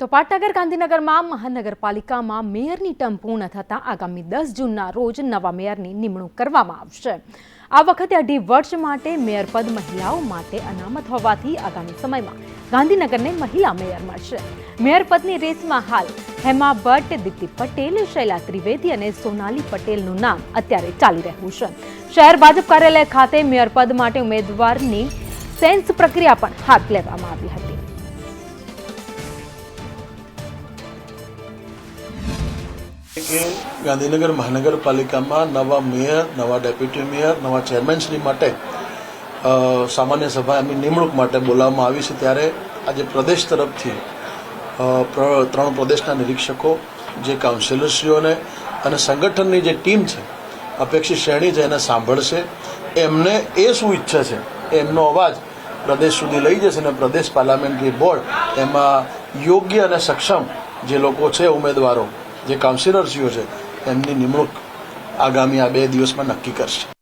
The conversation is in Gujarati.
તો પાટનગર, ગાંધીનગરમાં, મહાનગરપાલિકામાં મેયરની ટર્મ પૂર્ણ થતાં આગામી દસ જૂનના રોજ નવા મેયરની નિમણૂક કરવામાં આવશે. આ વખતે અઢી વર્ષ માટે મેયર પદ મહિલાઓ માટે અનામત હોવાથી આગામી સમયમાં ગાંધીનગરને મહિલા મેયર મળશે. મેયર પદની રેસમાં હાલ હેમા ભટ્ટ, દીપ્તિ પટેલ, શૈલા ત્રિવેદી અને સોનાલી પટેલનું નામ અત્યારે ચાલી રહ્યું છે. શહેર ભાજપ કાર્યાલય ખાતે મેયર પદ માટે ઉમેદવારની સેન્સ પ્રક્રિયા પણ હાથ લેવામાં આવી હતી. કે ગાંધીનગર મહાનગરપાલિકામાં નવા મેયર, નવા ડેપ્યુટી મેયર, નવા ચેરમેનશ્રી માટે સામાન્ય સભા એમની નિમણૂક માટે બોલાવવામાં આવી છે. ત્યારે આજે પ્રદેશ તરફથી ત્રણ પ્રદેશના નિરીક્ષકો, જે કાઉન્સિલરશ્રીઓને અને સંગઠનની જે ટીમ છે, અપેક્ષિત શ્રેણી છે, એને સાંભળશે. એમને એ શું ઈચ્છે છે? એમનો અવાજ પ્રદેશ સુધી લઈ જશે અને પ્રદેશ પાર્લામેન્ટરી બોર્ડ એમાં યોગ્ય અને સક્ષમ જે લોકો છે, ઉમેદવારો જે કાઉન્સિલરશ્રીઓ છે એમની નિમણૂક આગામી આ બે દિવસમાં નક્કી કરશે.